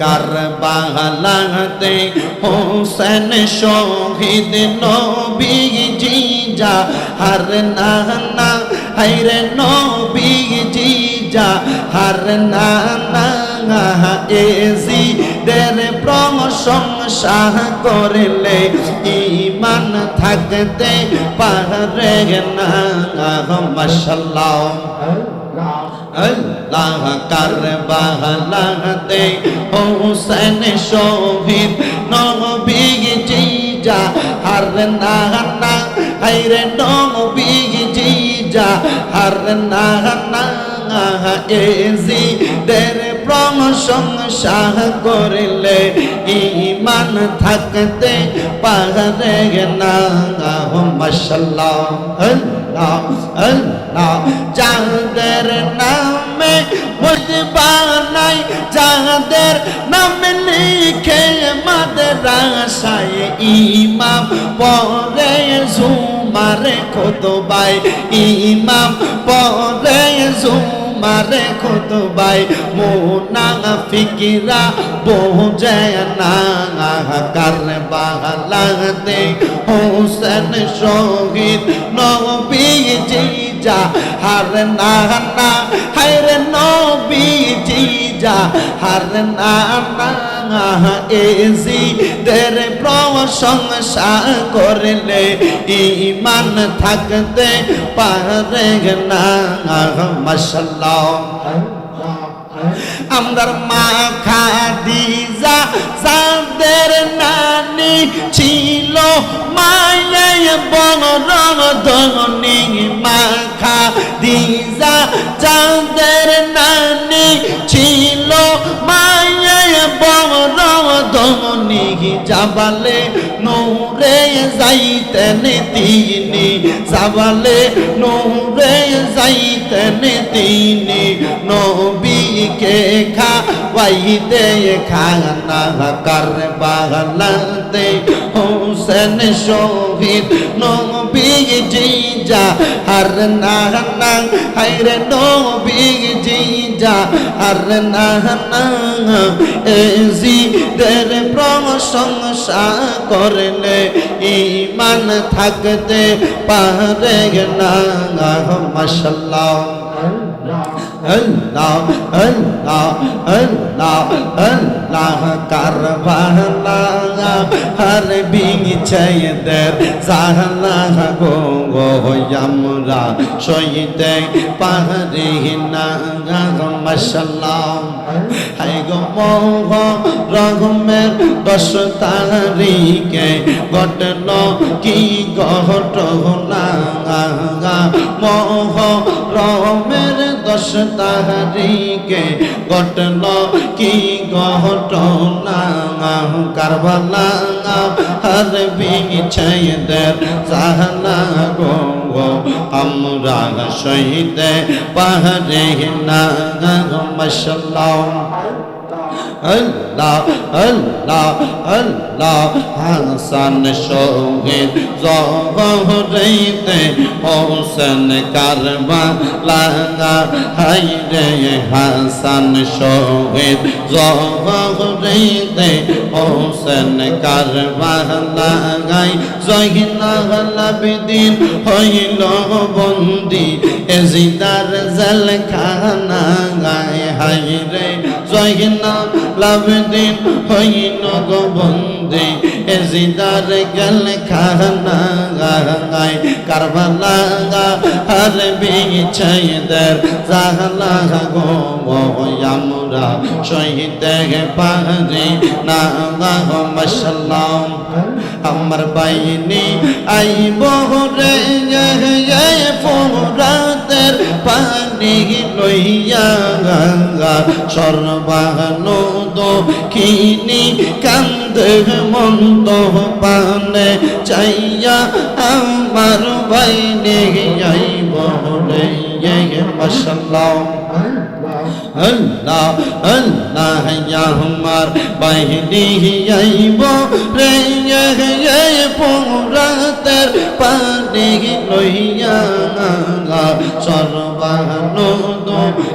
কারবালাতে হোসেন শহীদ নবীজি যা হার না না হাইরে নবীজি যা হার না না এজি দের প্রশংসা করলে ইমান থাকতে পারে না। মাশাল্লাহ। আল্লাহ কারবালাতে হোসেন শহীদ নবীজি যা হার না না হাইরে নবীজি যা হার না না এজি দের প্রশংসা করলে ইমান থাকতে পারে না। মাশাল্লাহ আল্লাহ যাদের নামে বুঝবানাই যাদের নাম লিখে মাদ্রাসায় ইমাম পরে জুমারে খোতবাই ইমাম পরে জুমারে ফিকিরা বহু বোঝে না কারবালাতে। হোসেন শহীদ নবীজি যা, হার না না হার নবীজি যা, হার না না। এজি দের প্রশংসা করলে ইমান থাকতে পারে না। মাশাল্লাহ আমদার মা খাদিজা যাদের নানি ছিল মায়ায় বড় ধনী মা খাদিজা যাদের ধনী যাবালে নূরে যাইতেন তিনি। যাবালে নূরে যাইতেন তিনি। নবীকে খাওয়াইতে খানা কারবালাতে হোসেন শহীদ নবীজি যা হার না হাইরে নবীজি যা আর না না এজি দের প্রশংসা করলে ইমান থাকতে পারে না মাশাল্লাহ। আল্লাহ আল্লাহ আল্লাহ আল্লাহ কারবালা হর বিছয়দের সাহলা গো গো আমরা সইতে পারি না মাশাল্লাহ হাই গো মোহ রঘমের দশ তারিখে ঘটল কি ঘটনা মোহ রমের দশ তারিখে ঘটল কি ঘটনা? কারবালা হর বিছয়দের সাহলা গো, আমরা সহিতে পাহাড়ে না মশাল্লাহ। আল্লাহ আল্লাহ আল্লাহ, হাসান শহীদ জহরইতে হোসেন কারবা লাগা হাই রে হাসান শহীদ জহরইতে হোসেন কারবা লাগাই জহিনা লাবিদিন হইল বন্দি, এজিদার জলখানা গায় হাই রে জহিনা লাভদিন হইন গো বন্দে। এজিদার গেল খানা গায় কারবালা হর বিছাইদের জাহলা গো আমরা শহীদ পারে না আমার বাইনি আইব রে ফোরাতের পানি লইয়া গঙ্গা, সর্বাহানো দক্ষিণী কান্দে মন্দ পানে, চাইয়া আমার বাইনে আইব রে মাশাল্লাহ। আল্লাহ আল্লাহ আমার বাহিনী আইব রে পোরাতের পানি লইয়া সর্বানন্দ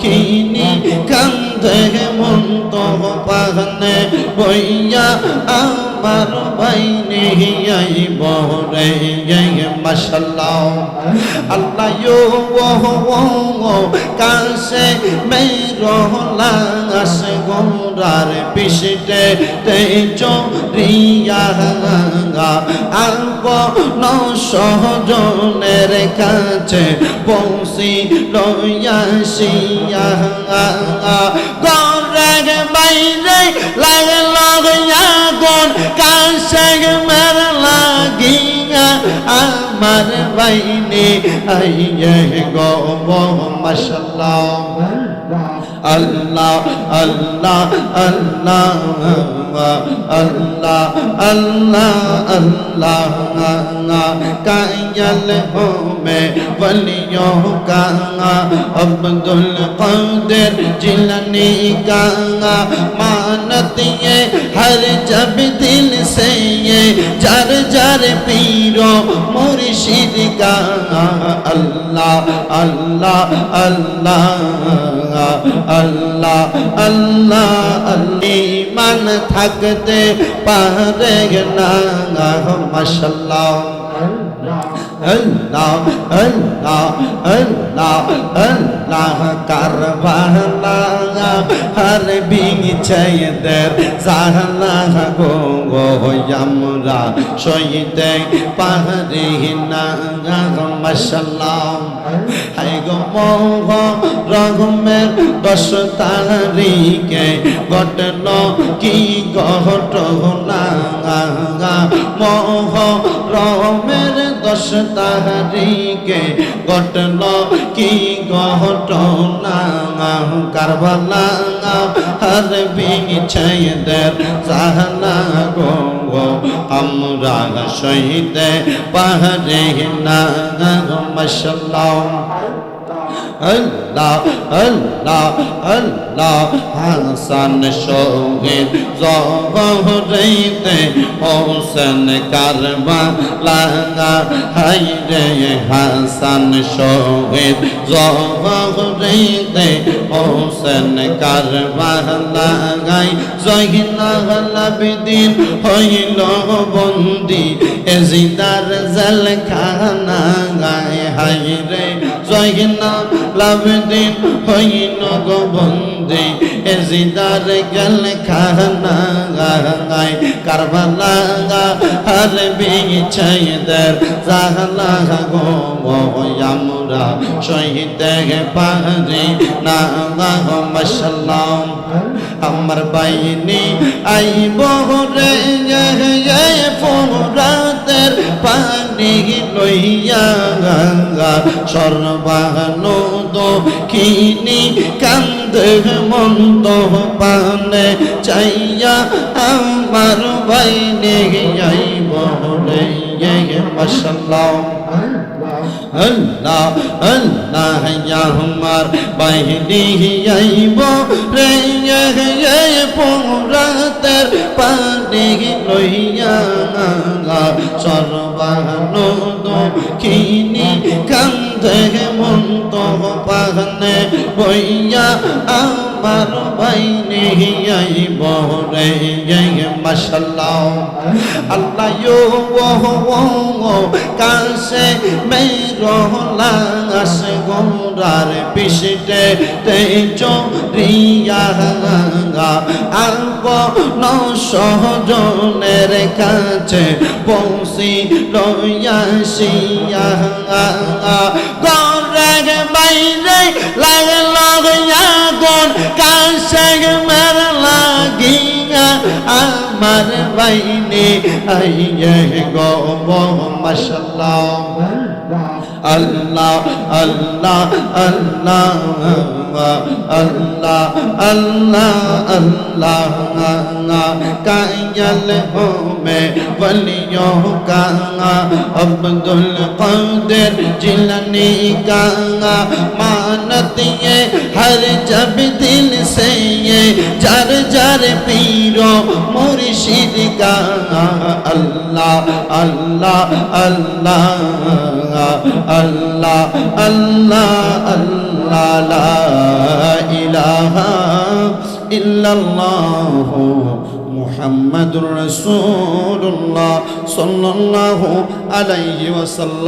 খিনি কান্ধে মন্ত পাহনে বইয়া আমার বাইনে আইব রে মশাল্লাহ আল্লাহ ইয়ো ও ও কাছে মেরো লাশ গোরার পিছতে তে চরিয়া আলব নসহজনের কাছে পৌঁছি লইয়াসিয়া গরেগ আমার বাইনে আইয়ে গো মাশাল্লাহ। আল্লাহ আল্লাহ আল্লাহ আল্লাহ আল্লাহ আল্লাহ কায়াল হোমে বলিও কাঙা, আব্দুল কাদের জিলানি কাঙা, মানতিয়ে হর জবি পীর মুর্শিদ গা আল্লাহ আল্লাহ আল্লাহ আল্লাহ আল্লাহ মান থাকতে পারে না মশাল্লাহ আল্লাহ আল্লাহ আল্লাহ আল্লাহ কারবালা হর বিছাইদের জাহলা গো গো আমরা সইতে পারি না মাশাল্লাহ হাই গো মোহ রঘমের দশ তারিখে ঘটল কি ঘটনা মোহ রমের দশ তারিখে ঘটল কি ঘটনা? কারবালা হর বিছাইদের জাহলা গো আমরা সহিতে পাহাড়ে না মশাল্লাহ। আল্লাহ আল্লাহ আল্লাহ। হাসান শহীদ জহরইতে হোসেন কারবা লাগা হাই রে হাসান শহীদ জহরইতে হোসেন কারবা লাগাই জহিনা লাবিদিন হইল বন্দি এজিদার জল খানা গায় হাই রে জহিনা লাভদিন হইন গো এজিদার গেল খানা গায় কারবালা হর বিছাইদের জাহলা গো আমরা শহীদ পারে না গো মশাল্লাহ আমার বাইনি আইব রে ফোরাতের পানি লইয়া সর্বানো দক্ষিণী কান্দে মন্দ পানে, চাইয়া আমার বাইনে আইব রে মশাল্লাহ। আল্লাহ আল্লাহ আমার বাইনি আইব রে পোরাতের পানি লইয়া সর্বানো দক্ষিণী কান্দে মন্ত পাহনে বইয়া আমার বাইনে আইব রে মশাল্লাহ। আল্লাহ ইয়ো ও কাছে মেরো লাশ গোরার পিছতে তে চরিয়া আলব নসহজনের কাছে পৌঁছি লইয়াসিয়া গরেগ আমার বাইনে আইয়ে গো মাশাল্লাহ। আল্লাহ আল্লাহ আল্লাহ আল্লাহ আল্লাহ আল্লাহ কায়াল হোমে বলিও কাঙা। আব্দুল কাদের জিলানি কাঙা। মানতিয়ে जार जब दिल से ये जार जार पीरो मुर्शिद का अल्लाह अल्लाह अल्लाह अल्लाह अल्लाह अल्लाह ला इलाहा इल्लल्लाह محمد رسول الله صلى الله عليه وسلم